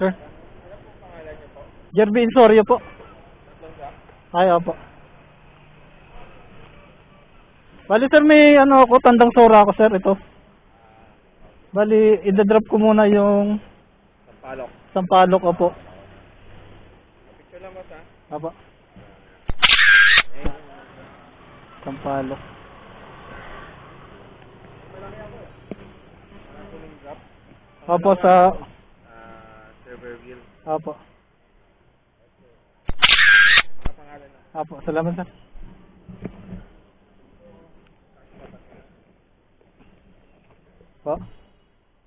Sir? Jerby Insorio po. Ay, opo. Bali sir, may ano ako, tandang sora ako sir, ito. Bali, idadrop ko muna yung Palok. sampalok ko po. Picture lang boss ha. Opo, sampalok. Opo, sa... Serverville. Opo. Mga pangalan na. Opo, salamat sir. Po.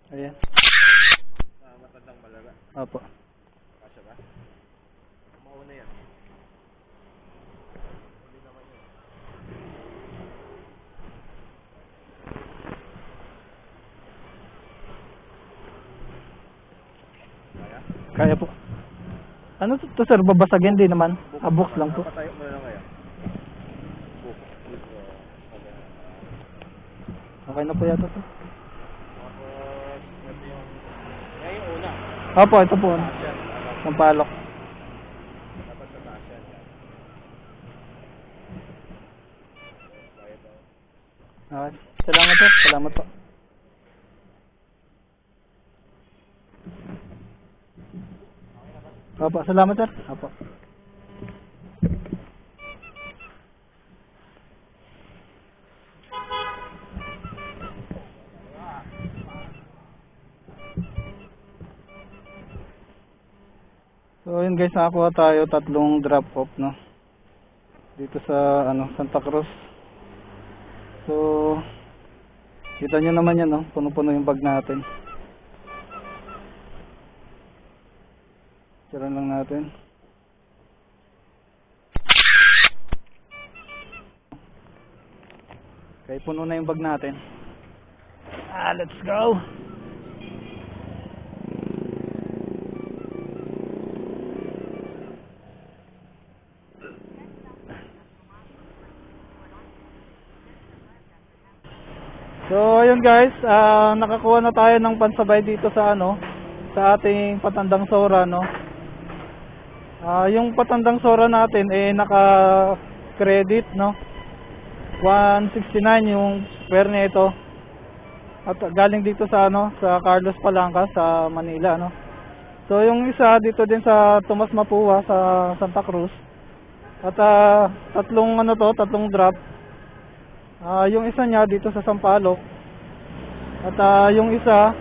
Ayan. Ah, matandang malaga. Opo. Kasya ba? Mauna yan. Kaya? Po. Ano to, to sir? Babasagin din naman. Ah, box lang po. Napatayo mo na lang kaya. Okay na po yata to. Yung una. Opo, ito po. Dapat- sa taas yan. Bayad daw. Okay. Salamat sir. Salamat po. Opo, salamat sir. Opo. So yun guys, nakakuha tayo tatlong drop off no. Dito sa ano Santa Cruz. So kita nyo naman yan no, puno-puno yung bag natin. Tira lang natin. Okay, puno na yung bag natin. Ah, let's go! So, ayun guys, ah, nakakuha na tayo ng pansabay dito sa ano, sa ating patandang sora, no. Ah, yung patandang sora natin eh naka-credit, no. 169 yung fare nito. At galing dito sa ano, sa Carlos Palanca sa Manila, no. So, yung isa dito din sa Tomas Mapua sa Santa Cruz. At ah, tatlong ano to, tatlong drop. Ah, yung isa niya dito sa Sampaloc. At ah, yung isa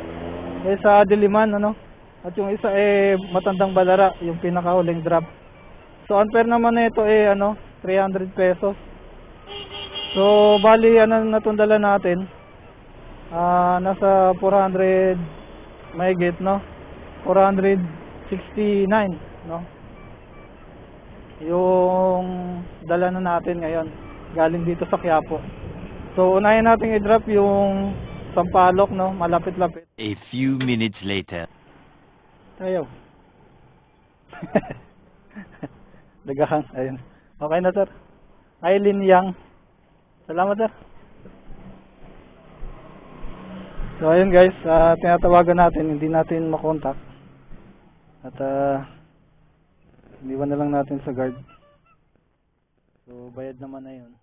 eh sa Diliman ano. At yung isa eh Matandang Balara, yung pinakahuling drop. So unfair naman nito eh ano, 300 pesos. So bali ano natundala natin. Ah, nasa 400 mahigit no. 469 no. Yung dala na natin ngayon galing dito sa Quiapo. So unahin natin i-drop yung Sampalok no, malapit-lapit. A few minutes later. Ayaw. Dagahan, ayun. Okay na sir. Aileen Yang. Salamat sir. So ayun guys, ah, tinatawagan natin, hindi natin makontak. At uh, iniwan na lang natin sa guard. So bayad naman na yun.